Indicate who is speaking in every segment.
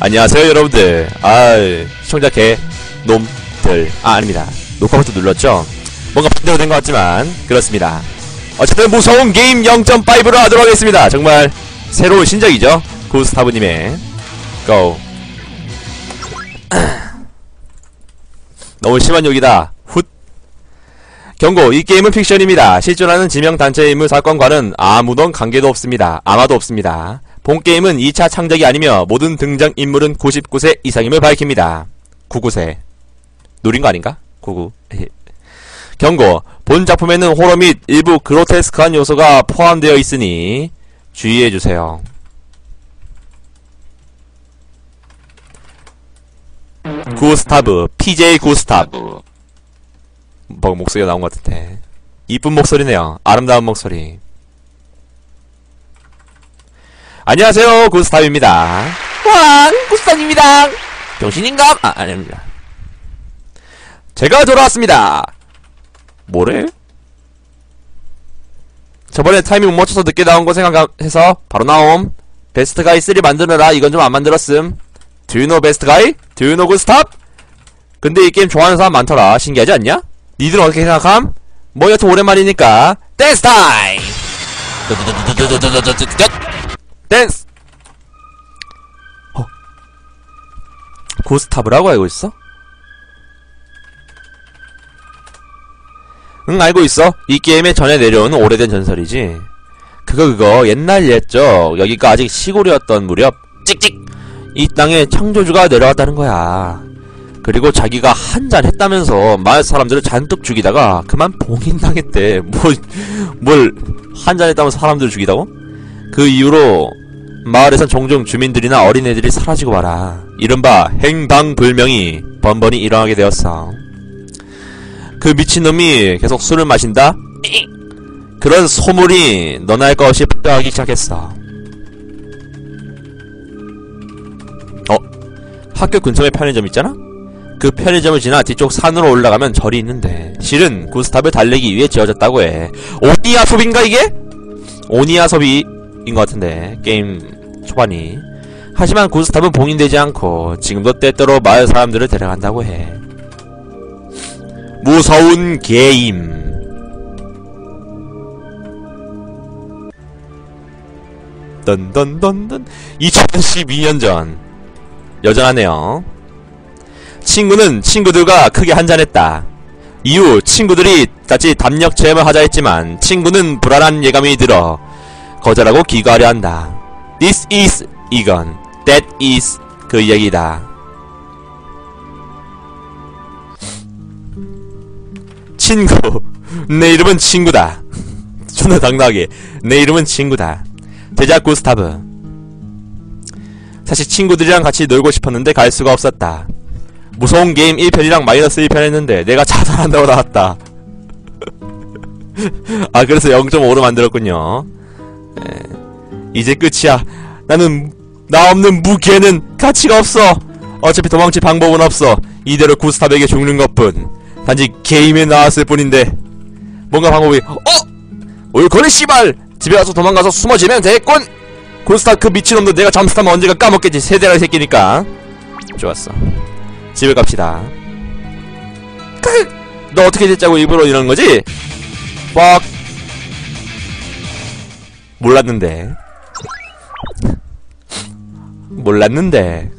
Speaker 1: 안녕하세요 여러분들. 아 시청자 개 놈들. 아 아닙니다. 녹화 버튼 눌렀죠? 뭔가 반대로 된 것 같지만 그렇습니다. 어쨌든 무서운 게임 0.5로 하도록 하겠습니다. 정말 새로운 신작이죠? 구스타브님의 고 너무 심한 욕이다. 훗. 경고 이 게임은 픽션입니다. 실존하는 지명단체의 임무 사건과는 아무런 관계도 없습니다. 아마도 없습니다 본 게임은 2차 창작이 아니며 모든 등장인물은 99세 이상임을 밝힙니다. 99세. 노린 거 아닌가? 99 경고. 본 작품에는 호러 및 일부 그로테스크한 요소가 포함되어 있으니 주의해주세요. 구스타브 PJ 구스타브. 뭐 목소리가 나온 것 같은데. 이쁜 목소리네요. 아름다운 목소리 안녕하세요 구스타브입니다
Speaker 2: 왕 구스탄입니다.
Speaker 1: 병신인감? 아 아닙니다 제가 돌아왔습니다 뭐래? 저번에 타이밍 못 맞춰서 늦게 나온 거 생각해서 바로 나옴 베스트 가이 3 만드느라 이건 좀 안 만들었음 Do you know 베스트 가이? Do you know good stuff? 근데 이 게임 좋아하는 사람 많더라 신기하지 않냐? 니들은 어떻게 생각함? 뭐 여튼 오랜만이니까 댄스 타임! 댄스! 어? 고스타브라고 알고 있어? 응 알고 있어 이 게임에 전에 내려온 오래된 전설이지 그거 그거 옛날 옛적 여기가 아직 시골이었던 무렵 찍찍 이 땅에 창조주가 내려왔다는 거야 그리고 자기가 한 잔 했다면서 마을 사람들을 잔뜩 죽이다가 그만 봉인당했대 뭘 한잔 했다면 사람들을 죽이다고? 그 이후로 마을에선 종종 주민들이나 어린애들이 사라지고 말아 이른바 행방불명이 번번이 일어나게 되었어 그 미친놈이 계속 술을 마신다? 그런 소문이 너나 할 것 없이 퍼져가기 시작했어. 어? 학교 근처에 편의점 있잖아? 그 편의점을 지나 뒤쪽 산으로 올라가면 절이 있는데 실은 구스탑을 달리기 위해 지어졌다고 해. 오니아섭인가 이게? 오니아섭이인 것 같은데 게임 초반이. 하지만 구스탑은 봉인되지 않고 지금도 때때로 마을 사람들을 데려간다고 해. 무서운 게임. 던던던던. 2012년 전. 여전하네요. 친구는 친구들과 크게 한잔했다. 이후 친구들이 같이 담력 체험을 하자 했지만 친구는 불안한 예감이 들어 거절하고 귀가하려 한다. This is 이건 That is 그 얘기다. 친구. 내 이름은 친구다. 존나 당당하게. 내 이름은 친구다. 제작 구스타브. 사실 친구들이랑 같이 놀고 싶었는데 갈 수가 없었다. 무서운 게임 1편이랑 마이너스 1편 했는데 내가 자살한다고 나왔다. 아 그래서 0.5로 만들었군요. 에, 이제 끝이야. 나는 나 없는 무기에는 가치가 없어. 어차피 도망칠 방법은 없어. 이대로 구스탑에게 죽는 것뿐. 단지 게임에 나왔을 뿐인데. 뭔가 방법이 어? 올거리 씨발! 집에 가서 도망가서 숨어지면 되겠군! 구스타 그 미친놈도 내가 잠수타면 언젠가 까먹겠지 세대랄 새끼니까. 좋았어. 집에 갑시다. 크! 너 어떻게 됐자고 일부러 이러는 거지? 뻑 몰랐는데. 몰랐는데.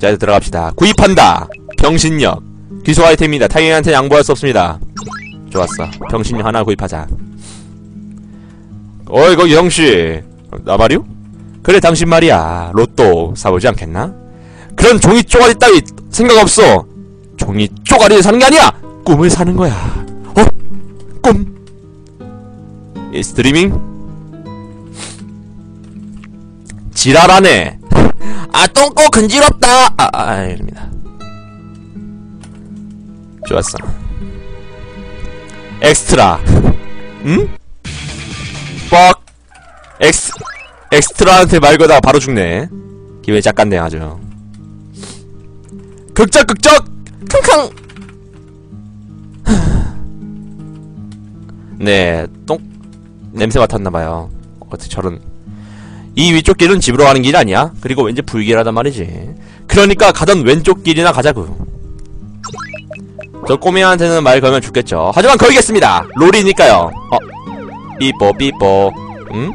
Speaker 1: 자 이제 들어갑시다. 구입한다. 병신력. 기소 아이템입니다. 타겟한테 양보할 수 없습니다. 좋았어. 병신력 하나 구입하자. 어이 거기 형씨. 나 말이오? 그래 당신 말이야. 로또 사보지 않겠나? 그런 종이 쪼가리 따위 생각 없어. 종이 쪼가리를 사는 게 아니야. 꿈을 사는 거야. 어? 꿈? It's dreaming? 지랄하네. 아 똥꼬 근지럽다. 아, 아 아닙니다. 좋았어. 엑스트라. 응? 뻑. 엑스 엑스트라한테 말 거다 바로 죽네. 기분이 짝같네 아주. 극적 극적! 캉캉 네, 똥 냄새 맡았나봐요. 어떻게 저런 이 위쪽 길은 집으로 가는 길이 아니야. 그리고 왠지 불길하단 말이지. 그러니까 가던 왼쪽 길이나 가자고. 저 꼬미한테는 말 걸면 죽겠죠. 하지만 걸겠습니다. 롤이니까요. 어, 삐뽀 삐뽀. 응?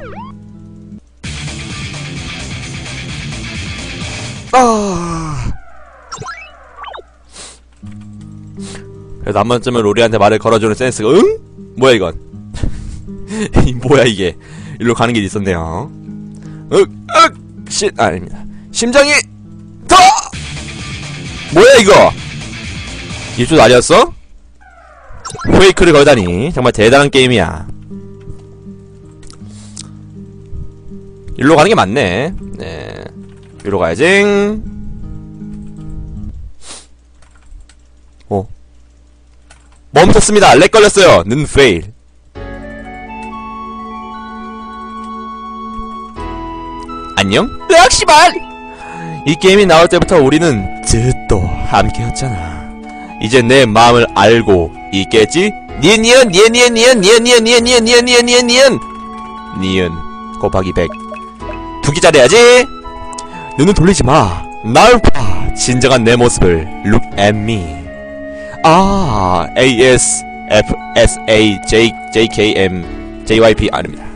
Speaker 1: 아. 그래도 한 번쯤은 로리한테 말을 걸어주는 센스가 응? 뭐야 이건? 이 뭐야 이게? 일로 가는 길이 있었네요. 윽, 윽, 심, 아, 아닙니다. 심장이 더! 뭐야 이거? 이쪽 아니었어? 페이크를 걸다니 정말 대단한 게임이야. 일로 가는 게 맞네. 네. 일로 가야지. 어. 멈췄습니다. 렉 걸렸어요. 는 페일. 안녕?
Speaker 2: 으악 씨발
Speaker 1: 이 게임이 나올 때부터 우리는 즈또 함께였잖아. 이제 내 마음을 알고 있겠지? 니은 니은 니은 니은 니은 니은 니은 니은 니은 니은 니은 니은 니은 곱하기 100 두기 잘해야지 눈을 돌리지 마. 날 봐. 진정한 내 모습을 look at me. 아, A S F S A J J K M J Y P 아닙니다.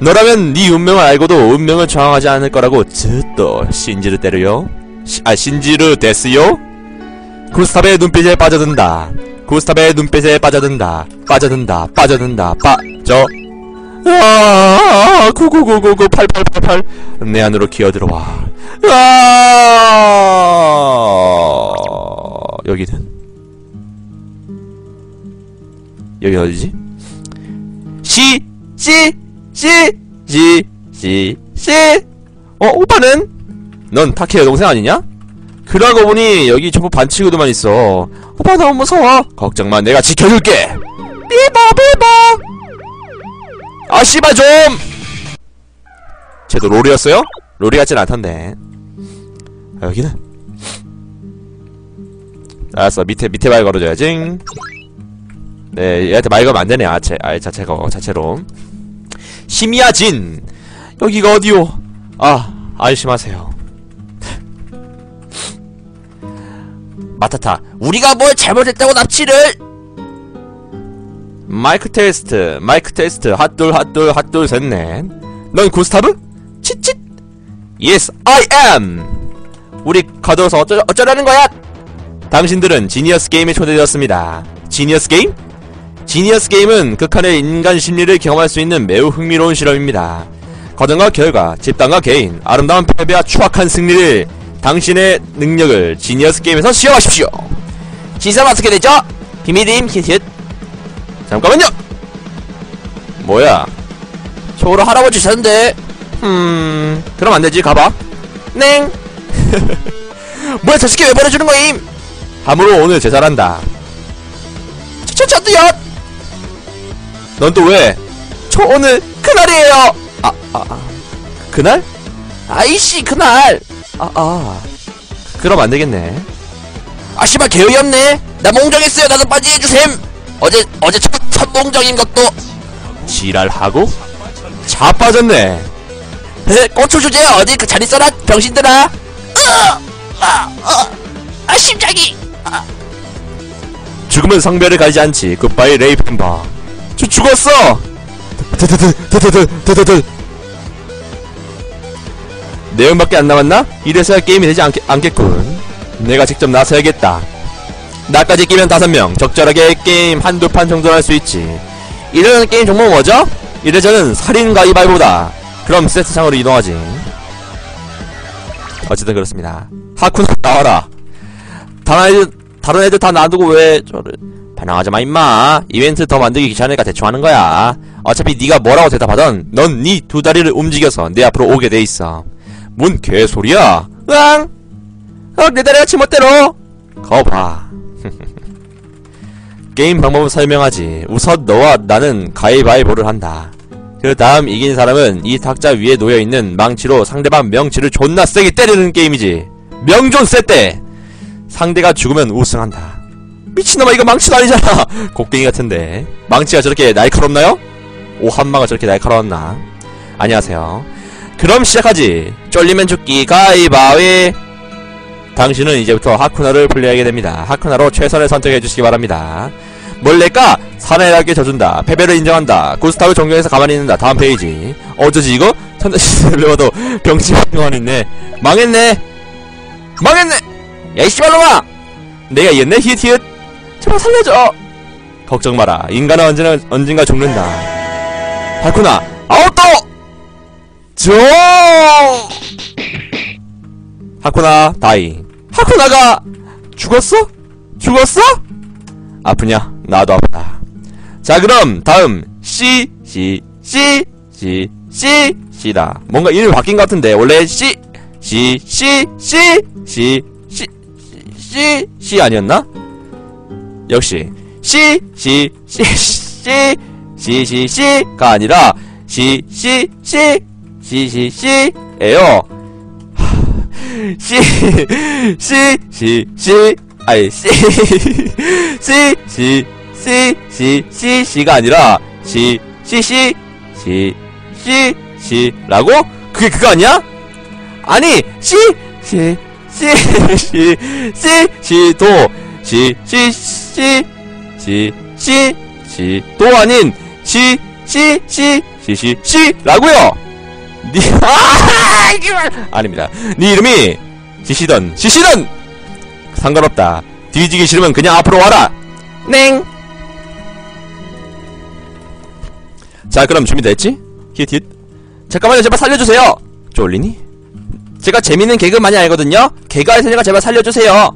Speaker 1: 너라면 네 운명을 알고도 운명을 저항하지 않을 거라고 즈또 신지르 때려요. 시, 아 신지르 데스요? 구스탑의 눈빛에 빠져든다. 구스탑의 눈빛에 빠져든다. 빠져든다. 빠져든다. 빠져. 아, 9999 8888. 내 안으로 기어들어와. 아, 여기는 여기 어디지? 시, 시, 시, 시, 시, 시. 어, 오빠는? 넌 타케의 동생 아니냐? 그러고 보니 여기 전부 반치구도만 있어. 오빠 너무 무서워. 걱정 마, 내가 지켜줄게. 삐버 삐버. 아 씨발 좀. 쟤도 롤이었어요? 롤이 같진 않던데. 아, 여기는. 알았어, 밑에 밑에 말 걸어줘야지. 네, 얘한테 말 걸면 안 되네, 아체, 아, 자체가 자체로. 심야진. 여기가 어디요? 아 안심하세요. 마타타
Speaker 2: 우리가 뭘 잘못했다고 납치를?
Speaker 1: 마이크 테스트 마이크 테스트. 핫둘 핫둘 핫둘 셋넷. 넌 구스타브? 치칫 Yes I am. 우리 가둬서 어쩌, 어쩌라는 거야? 당신들은 지니어스 게임에 초대되었습니다. 지니어스 게임? 지니어스 게임은 극한의 인간 심리를 경험할 수 있는 매우 흥미로운 실험입니다. 거듭과 결과, 집단과 개인, 아름다운 패배와 추악한 승리를 당신의 능력을 지니어스 게임에서 시험하십시오.
Speaker 2: 시선 어떻게 되죠? 비밀임 히트
Speaker 1: 잠깐만요. 뭐야?
Speaker 2: 저로 할아버지 주셨는데
Speaker 1: 음, 그럼 안 되지. 가봐.
Speaker 2: 냉 뭐야 저 새끼 왜 버려주는 거임
Speaker 1: 함으로 오늘 제사란다.
Speaker 2: 저 저도요
Speaker 1: 넌 또 왜?
Speaker 2: 저 오늘 그날이에요
Speaker 1: 아, 아, 아. 그날?
Speaker 2: 아이씨 그날
Speaker 1: 아, 아. 그럼 안 되겠네.
Speaker 2: 아 씨발 개의 없네 나 몽정했어요 나도 빠지 해주셈 어제 어제 첫, 첫 몽정인 것도
Speaker 1: 지랄하고? 자 빠졌네.
Speaker 2: 에, 고추 주제 어디 그잘 있어라 병신들아 으아 아, 아, 아 심장이
Speaker 1: 죽음은 성별을 가리지 않지. 굿바이 레이펜바. 저 죽었어! 드드드드드드드드드 내용밖에 안 남았나? 이래서야 게임이 되지 않겠, 않겠군. 내가 직접 나서야겠다. 나까지 끼면 다섯 명 적절하게 게임 한두 판 정도는 할 수 있지. 이러는 게임 종목 뭐죠? 이래저는 살인 가위바위보다. 그럼 세트상으로 이동하지. 어쨌든 그렇습니다. 하쿠나 나와라. 다른 애들, 다른 애들 다 놔두고 왜 저를 반항하지 마 임마. 이벤트 더 만들기 귀찮으니까 대충 하는 거야. 어차피 네가 뭐라고 대답하던 넌 네 두 다리를 움직여서 내 앞으로 오게 돼 있어. 뭔 개소리야? 으앙 어, 내 다리가 지멋대로. 거봐. 게임 방법을 설명하지. 우선 너와 나는 가위바위보를 한다. 그 다음 이긴 사람은 이 탁자 위에 놓여있는 망치로 상대방 명치를 존나 세게 때리는 게임이지. 명존 세때 상대가 죽으면 우승한다. 미친놈아 이거 망치도 아니잖아. 곡괭이 같은데 망치가 저렇게 날카롭나요? 오 한마가 저렇게 날카로웠나? 안녕하세요. 그럼 시작하지. 쫄리면 죽기 가위바위. 당신은 이제부터 하쿠나를 플레이하게 됩니다. 하쿠나로 최선을 선택해 주시기 바랍니다. 뭘 낼까? 사나이답게 져준다. 패배를 인정한다. 구스타를 존경해서 가만히 있는다. 다음 페이지. 어쩌지 이거? 천재 시스템을 봐도 병신 활동안 있네. 망했네. 망했네. 야이 씨발놈아. 내가 이겼네 히읗히읗. 제발 살려줘. 걱정 마라. 인간은 언제나 언젠가 죽는다. 하쿠나 아웃도. 저 하쿠나 다이 하쿠나가 죽었어? 죽었어? 아프냐? 나도 아프다. 자 그럼 다음 C C C C C C다. 뭔가 이름이 바뀐 것 같은데 원래 C C C C C C C C 아니었나? 역시 C C C C C C C가 아니라 C C C C C C예요. C C C C 아니 C C C C C C C가 아니라 C C C C C C라고? 그게 그거 아니야? 아니 C C C C C C 도 C C C C C C 도 아닌 C C C C C라고요. 니 아! 이걸 아닙니다. 네 이름이 지시던 지시던 상관없다. 뒤지기 싫으면 그냥 앞으로 와라. 냉. 자 그럼 준비됐지? 히읗 잠깐만요 제발 살려주세요. 쫄리니? 제가 재밌는 개그 많이 알거든요. 개그 할 테니까 제발 살려주세요.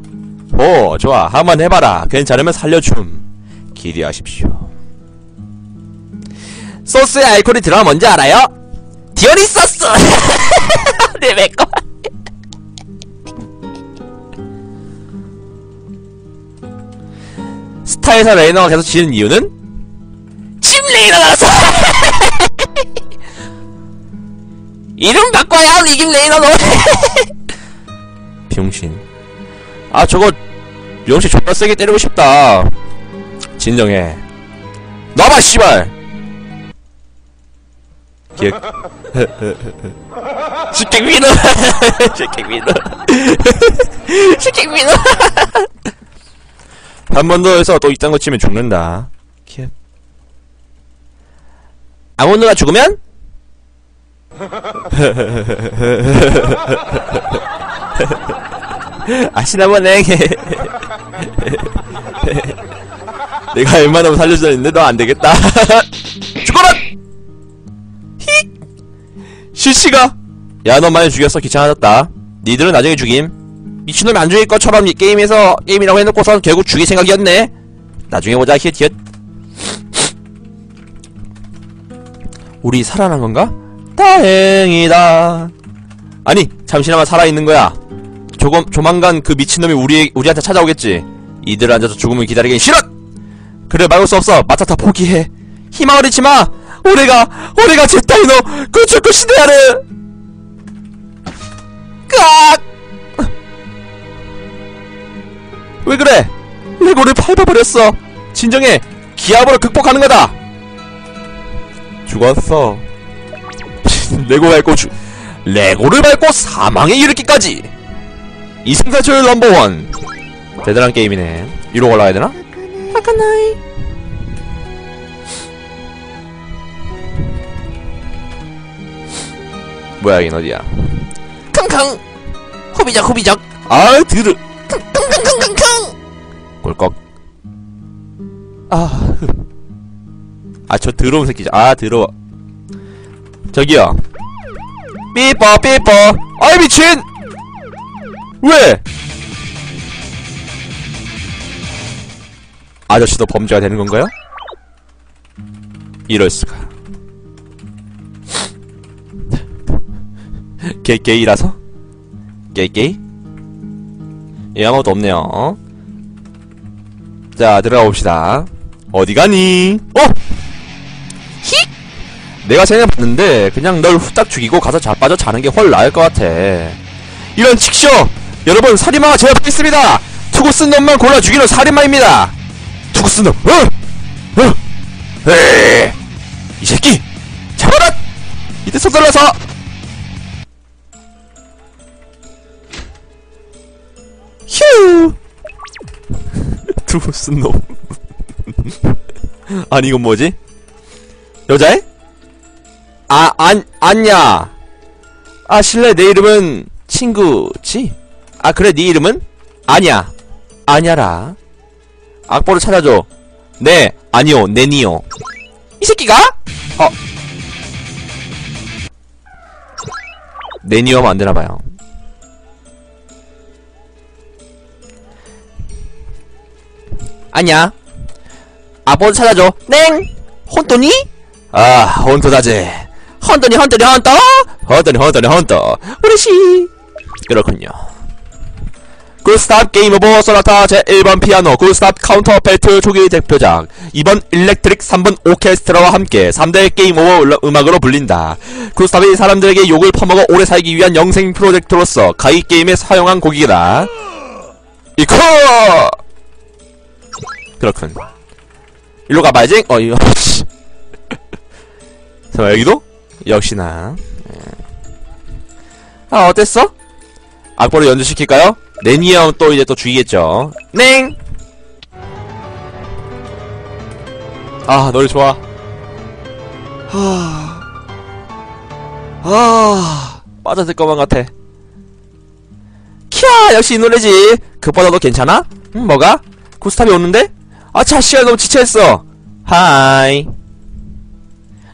Speaker 1: 오 좋아 한번 해봐라. 괜찮으면 살려줌. 기대하십시오. 소스에 알코올이 들어가면 뭔지 알아요? 디어니소스! 네, 내거 스타에서 레이너가 계속 지는 이유는? 침 레이너라서! 이름 바꿔야 이김 레이너 너! 병신. 아, 저거, 명씨 존나 세게 때리고 싶다. 진정해. 놔봐, 씨발! 기억. 식객민우! 식객민우! 식객민우! 한번 더 해서 또 이딴 거 치면 죽는다. 기억. 아몬드가 죽으면? 아 시나보네. 내가 웬만하면 살려주는데 너 안되겠다. 죽어라! 실시가! 야 너 많이 죽였어. 귀찮아졌다. 니들은 나중에 죽임. 미친놈이 안 죽일 것처럼 이 게임에서 게임이라고 해놓고선 결국 죽일 생각이었네. 나중에 보자 히읗히읗. 우리 살아난 건가? 다행이다. 아니 잠시나마 살아있는 거야 조금 조만간 그 미친놈이 우리 우리한테 찾아오겠지. 이들 앉아서 죽음을 기다리긴 싫어! 그래 막을 수 없어. 마차타 포기해. 희망을 잃지 마! 올해가 올해가 제 따위 너 구축구 시대야를! 깍! 왜 그래? 레고를 밟아버렸어. 진정해. 기압으로 극복하는 거다. 죽었어. 레고 밟고 죽 레고를 밟고 사망에 이르기까지 이승사초일 넘버원. 대단한 게임이네. 위로 올라가야 되나? 하카나이. 뭐야 여긴 어디야?
Speaker 2: 킁킁 호비적 호비적
Speaker 1: 아 드르
Speaker 2: 킁킁킁킁
Speaker 1: 꼴꺽. 아아저 더러운 새끼죠 아 더러워. 저기요. 삐뻐 삐뻐. 아이 미친 왜 아저씨도 범죄가 되는 건가요? 이럴 수가 게이게이라서? 게이게이? 예, 아무것도 없네요. 어? 자, 들어가 봅시다. 어디 가니? 어? 히? 내가 생각해봤는데, 그냥 널 후딱 죽이고 가서 자빠져 자는 게 훨 나을 것 같아. 이런 칙쇼! 여러분 살인마가 제 앞에 있습니다 투구 쓴 놈만 골라 죽이는 살인마입니다 투구 쓴놈 어! 어! 에이! 이 새끼! 잡아라! 이때 속달라서 휴! 투구 쓴놈 아니 이건 뭐지? 여자애? 아, 안, 안냐. 아, 실례, 내 이름은 친구지? 아, 그래, 네 이름은? 아냐. 아냐라. 악보를 찾아줘. 네, 아니요, 네니요. 이 새끼가? 어. 네니요 하면 안 되나봐요. 아냐. 악보를 찾아줘. 냉! 혼돈이? 아, 혼돈하지. 혼돈이, 혼돈이, 혼돈? 혼돈이, 혼돈이, 혼돈. 우리씨. 그렇군요. 굿스탑 게임 오버 소나타 제1번 피아노 굿스탑 카운터 벨트 초기 대표작 2번 일렉트릭 3번 오케스트라와 함께 3대 게임 오버 을- 음악으로 불린다 굿스탑이 사람들에게 욕을 퍼먹어 오래 살기 위한 영생 프로젝트로서 가이 게임에 사용한 곡이다 이코 그렇군 일로 가봐야지 어 이거 씨. 설마 여기도? 역시나 예. 아 어땠어? 악보를 연주시킬까요? 레니 형또 이제 또 죽이겠죠. 냉! 아, 노래 좋아. 하. 아, 빠져들 것만 같아. 캬, 역시 이 노래지. 그보다 너 괜찮아? 응, 뭐가? 구스탑이 오는데? 아, 차, 시간 너무 지체했어. 하이.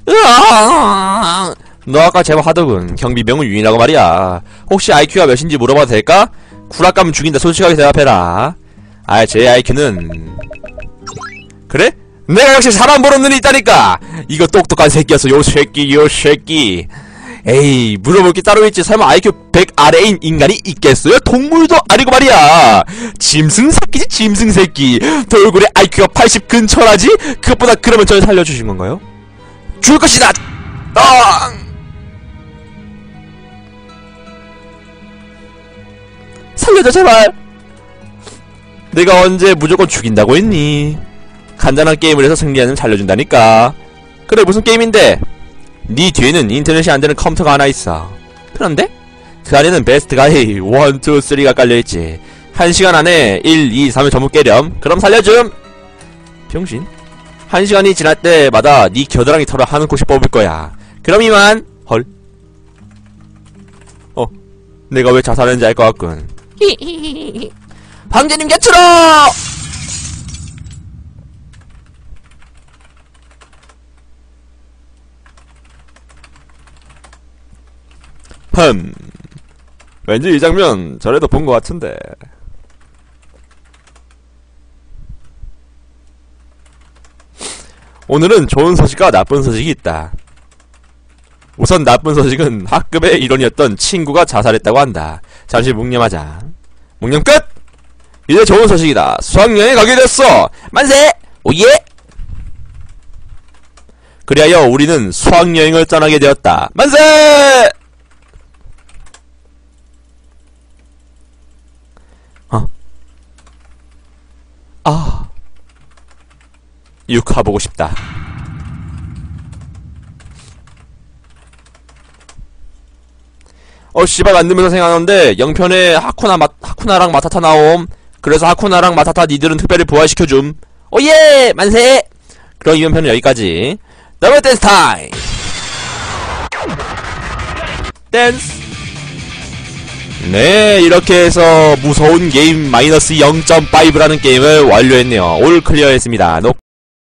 Speaker 1: 으아! 너 아까 제법 하더군. 경비병은 유인하고 말이야. 혹시 IQ가 몇인지 물어봐도 될까? 구락가면 죽인다. 솔직하게 대답해라. 아, 제 IQ는 그래? 내가 역시 사람 보는 눈이 있다니까. 이거 똑똑한 새끼였어. 요 새끼, 요 새끼. 에이, 물어볼 게 따로 있지. 설마 IQ 100 아래인 인간이 있겠어요? 동물도 아니고 말이야. 짐승 새끼지, 짐승 새끼. 돌고래 IQ가 80 근처라지? 그것보다 그러면 저를 살려주신 건가요? 죽을 것이다! 아! 살려줘 제발. 내가 언제 무조건 죽인다고 했니? 간단한 게임을 해서 승리하는 살려준다니까. 그래 무슨 게임인데? 네 뒤에는 인터넷이 안되는 컴퓨터가 하나 있어. 그런데? 그 안에는 베스트가 1, 2, 3가 깔려있지. 1시간 안에 1, 2, 3을 전부 깨렴. 그럼 살려줌! 병신 1시간이 지날 때마다 네 겨드랑이 털을 하는 곳이 뽑을 거야. 그럼 이만 헐. 어, 내가 왜 자살했는지 알 것 같군
Speaker 2: 황제님 곁으로!
Speaker 1: 흠. 왠지 이 장면 전에도 본 것 같은데. 오늘은 좋은 소식과 나쁜 소식이 있다. 우선 나쁜 소식은 학급의 일원이었던 친구가 자살했다고 한다. 잠시 묵념하자. 묵념 끝! 이제 좋은 소식이다. 수학여행 가게 됐어!
Speaker 2: 만세! 오예!
Speaker 1: 그리하여 우리는 수학여행을 떠나게 되었다. 만세! 어? 아. 육하 보고 싶다. 어, 씨발, 만들면서 생각하는데, 영편에 하쿠나, 마, 하쿠나랑 마타타 나옴. 그래서 하쿠나랑 마타타 니들은 특별히 부활시켜줌.
Speaker 2: 오예! 만세!
Speaker 1: 그럼 이번 편은 여기까지. 더블 댄스 타임! 댄스! 네, 이렇게 해서 무서운 게임 마이너스 0.5라는 게임을 완료했네요. 올 클리어 했습니다. 녹